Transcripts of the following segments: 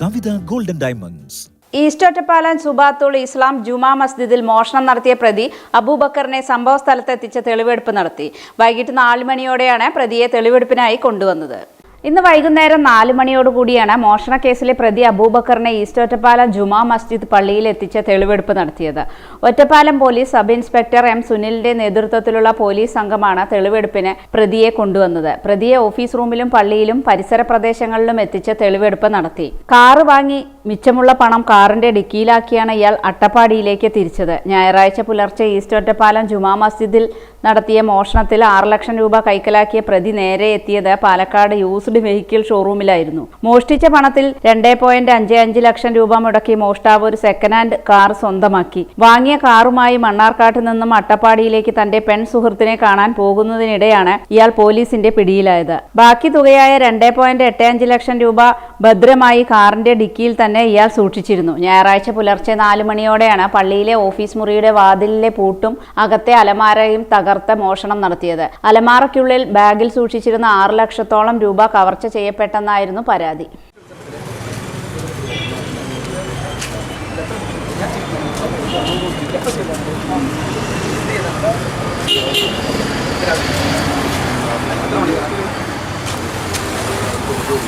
Kavitha golden diamonds east Ottapalam Subathul Islam Juma മസ്ജിദിൽ മോഷണം നടത്തിയ പ്രതി അബൂബക്കറിനെ സംഭവ സ്ഥലത്തെത്തിച്ച് തെളിവെടുപ്പ് നടത്തി. വൈകിട്ട് നാല് മണിയോടെയാണ് പ്രതിയെ തെളിവെടുപ്പിനായി കൊണ്ടുവന്നത്. ഇന്ന് വൈകുന്നേരം നാല് മണിയോടുകൂടിയാണ് മോഷണ കേസിലെ പ്രതി അബൂബക്കറിനെ ഈസ്റ്റ് ഒറ്റപ്പാലം ജുമാ മസ്ജിദ് പള്ളിയിൽ എത്തിച്ച് തെളിവെടുപ്പ് നടത്തിയത്. Ottapalam police sub inspector M സുനിലിന്റെ നേതൃത്വത്തിലുള്ള പോലീസ് സംഘമാണ് തെളിവെടുപ്പിന് പ്രതിയെ കൊണ്ടുവന്നത്. പ്രതിയെ ഓഫീസ് റൂമിലും പള്ളിയിലും പരിസര പ്രദേശങ്ങളിലും എത്തിച്ച് തെളിവെടുപ്പ് നടത്തി. കാറ് വാങ്ങി മിച്ചമുള്ള പണം കാറിന്റെ ഡിക്കിയിലാക്കിയാണ് ഇയാൾ അട്ടപ്പാടിയിലേക്ക് തിരിച്ചത്. ഞായറാഴ്ച പുലർച്ചെ ഈസ്റ്റ് ഒറ്റപ്പാലം ജുമാ മസ്ജിദിൽ നടത്തിയ മോഷണത്തിൽ ആറ് ലക്ഷം രൂപ കൈക്കലാക്കിയ പ്രതി നേരെ എത്തിയത് പാലക്കാട് യൂസ്ഡ് വെഹിക്കിൾ ഷോറൂമിലായിരുന്നു. മോഷ്ടിച്ച പണത്തിൽ രണ്ടേ പോയിന്റ് അഞ്ച് അഞ്ച് ലക്ഷം രൂപ മുടക്കി മോഷ്ടാവ് ഒരു സെക്കൻഡ് ഹാൻഡ് കാർ സ്വന്തമാക്കി. വാങ്ങിയ കാറുമായി മണ്ണാർക്കാട്ട് നിന്നും അട്ടപ്പാടിയിലേക്ക് തന്റെ പെൺ സുഹൃത്തിനെ കാണാൻ പോകുന്നതിനിടെയാണ് ഇയാൾ പോലീസിന്റെ പിടിയിലായത്. ബാക്കി തുകയായ രണ്ടേ ലക്ഷം രൂപ ഭദ്രമായി കാറിന്റെ ഡിക്കിയിൽ തന്നെ ഇയാൾ സൂക്ഷിച്ചിരുന്നു. ഞായറാഴ്ച പുലർച്ചെ നാല് മണിയോടെയാണ് പള്ളിയിലെ ഓഫീസ് മുറിയുടെ വാതിലിലെ പൂട്ടും അകത്തെ അലമാരയും തകർത്ത് മോഷണം നടത്തിയത്. അലമാറയ്ക്കുള്ളിൽ ബാഗിൽ സൂക്ഷിച്ചിരുന്ന ആറ് ലക്ഷത്തോളം രൂപ കവർച്ച ചെയ്യപ്പെട്ടെന്നായിരുന്നു പരാതി.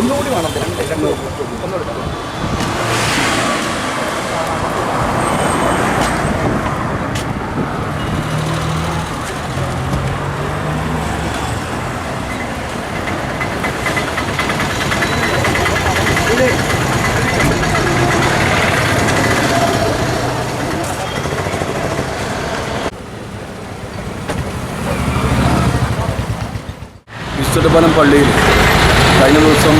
ഒന്നുകൂടി വേണം. ഒന്നുകൂടി വിശുദ്ധപാലം പള്ളിയിൽ കഴിഞ്ഞ ദിവസം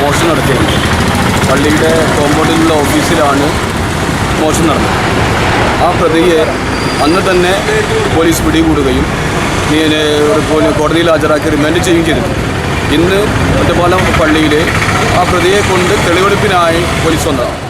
മോഷണം നടത്തിയിരുന്നു. പള്ളിയുടെ കോമ്പൗണ്ടിലുള്ള ഓഫീസിലാണ് മോഷണം നടന്നത്. ആ പ്രതിയെ അന്ന് തന്നെ പോലീസ് പിടികൂടുകയും കോടതിയിൽ ഹാജരാക്കി റിമാൻഡ് ചെയ്യുകയും ചെയ്തിട്ടുണ്ട് ഇന്ന് ഒറ്റപ്പാലം പള്ളിയിൽ ആ പ്രതിയെ കൊണ്ട് തെളിവെടുപ്പിനായി പോലീസ് വന്നതാണ്.